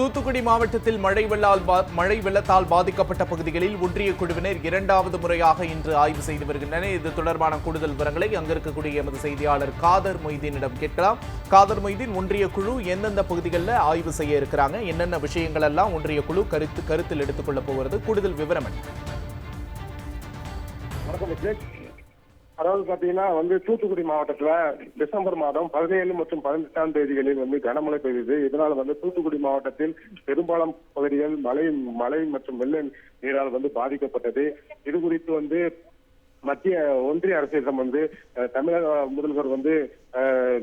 தூத்துக்குடி மாவட்டத்தில் மழை வெள்ளால் மழை வெள்ளத்தால் பாதிக்கப்பட்ட பகுதிகளில் ஒன்றிய குழுவினர் இரண்டாவது முறையாக இன்று ஆய்வு செய்து வருகின்றனர். இது தொடர்பான கூடுதல் விவரங்களை அங்கிருக்கக்கூடிய எமது செய்தியாளர் காதர் மொய்தீனிடம் கேட்கலாம். காதர் மொய்தீன் ஒன்றிய குழு எந்தெந்த பகுதிகளில் ஆய்வு செய்ய இருக்கிறாங்க? என்னென்ன விஷயங்கள் எல்லாம் ஒன்றிய குழு கருத்து கருத்தில் எடுத்துக்கொள்ள போகிறது? கூடுதல் விவரம் என்ன? அதாவது பாத்தீங்கன்னா வந்து தூத்துக்குடி மாவட்டத்துல டிசம்பர் மாதம் பதினேழு மற்றும் பதினெட்டாம் தேதிகளில் வந்து கனமழை பெய்தது. இதனால் வந்து தூத்துக்குடி மாவட்டத்தில் பெரும்பாலும் பகுதிகள் மழை மழை மற்றும் வெள்ள நீரால் வந்து பாதிக்கப்பட்டது. இது குறித்து வந்து மத்திய ஒன்றிய அரசிடம் வந்து அஹ், தமிழக முதல்வர் வந்து அஹ்,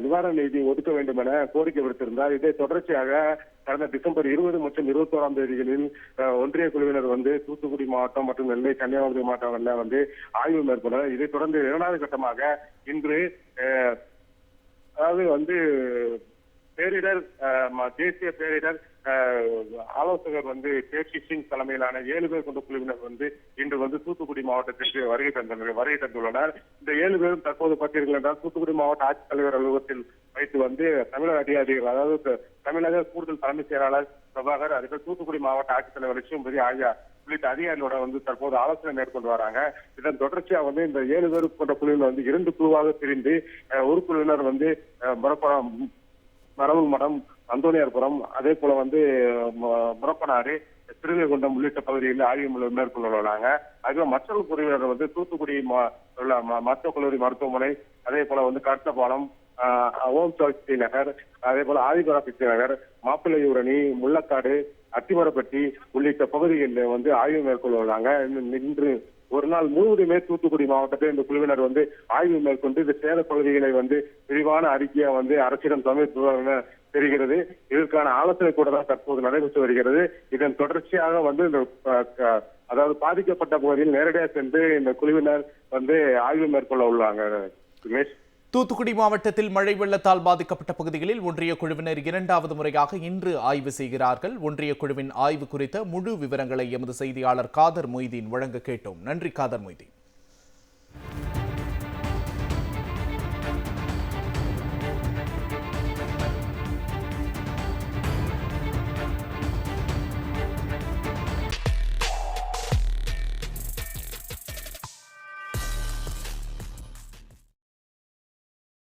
நிவாரண நிதி ஒதுக்க வேண்டும் என கோரிக்கை விடுத்திருந்தார். இதை தொடர்ச்சியாக கடந்த டிசம்பர் இருபது மற்றும் இருபத்தோராம் தேதிகளில் ஒன்றிய குழுவினர் வந்து தூத்துக்குடி மாவட்டம் மற்றும் நெல்லை கன்னியாகுமரி மாவட்டங்கள்ல வந்து ஆய்வு மேற்கொண்டனர் இதைத் தொடர்ந்து இரண்டாவது கட்டமாக இன்று அதாவது வந்து பேரிடர் தேசிய பேரிடர் ஆலோசகர் வந்து கேபி சிங் தலைமையிலான ஏழு பேர் கொண்ட குழுவினர் வந்து இன்று வந்து தூத்துக்குடி மாவட்டத்திற்கு வருகை தந்தனர் வருகை தந்துள்ளனர். இந்த ஏழு பேரும் தற்போது பார்த்தீர்கள் என்றால் தூத்துக்குடி மாவட்ட ஆட்சித்தலைவர் அலுவலகத்தில் வைத்து வந்து தமிழக அதிகாரிகள் அதாவது தமிழக கூடுதல் தலைமைச் செயலாளர் பிரபாகர் அதுக்கு தூத்துக்குடி மாவட்ட ஆட்சித்தலைவர் லட்சுமபதி ஆகிய உள்ளிட்ட அதிகாரிகளோட வந்து தற்போது ஆலோசனை மேற்கொண்டு வராங்க. இதன் தொடர்ச்சியா வந்து இந்த ஏழு பேர் கொண்ட குழுவினர் வந்து இரண்டு குழுவாக பிரிந்து ஒரு குழுவினர் வந்து அஹ், முறப்பணம் மடம் அந்தோனியார்புரம் அதே போல வந்து முறப்பனாறு திருவைகுண்டம் உள்ளிட்ட பகுதிகளில் ஆய்வு மே- மேற்கொள்ள உள்ளாங்க அதுவே மற்றொரு குழுவினர் வந்து தூத்துக்குடி உள்ள ம- மருத்துவக் கல்லூரி மருத்துவமனை அதே போல வந்து கட்டபாலம் ஓம் சக்தி நகர் அதே போல ஆதிபராசக்தி நகர் மாப்பிள்ளையூரணி முள்ளக்காடு அத்திமரப்பட்டி உள்ளிட்ட பகுதிகளில் வந்து ஆய்வு மேற்கொள்ள உள்ளாங்க இன்னும் இன்று ஒரு நாள் முழுவதுமே தூத்துக்குடி மாவட்டத்தில் இந்த குழுவினர் வந்து ஆய்வு மேற்கொண்டு இந்த சேத பகுதிகளை வந்து விரிவான அறிக்கையை வந்து அரசிடம் சமர்ப்பிப்பார் என தெரிகிறது. இதற்கான ஆலோசனை கூட தான் தற்போது நடைபெற்று வருகிறது. இதன் தொடர்ச்சியாக வந்து இந்த அதாவது பாதிக்கப்பட்ட பகுதியில் நேரடியாக சென்று இந்த குழுவினர் வந்து ஆய்வு மேற்கொள்ள உள்ளாங்க. ரமேஷ். தூத்துக்குடி மாவட்டத்தில் மழை வெள்ளத்தால் பாதிக்கப்பட்ட பகுதிகளில் ஒன்றிய குழுவினர் இரண்டாவது முறையாக இன்று ஆய்வு செய்கிறார்கள். ஒன்றிய குழுவின் ஆய்வு குறித்த முழு விவரங்களை எமது செய்தியாளர் காதர் மொய்தீன் வழங்க கேட்டோம். நன்றி காதர் மொய்தீன்.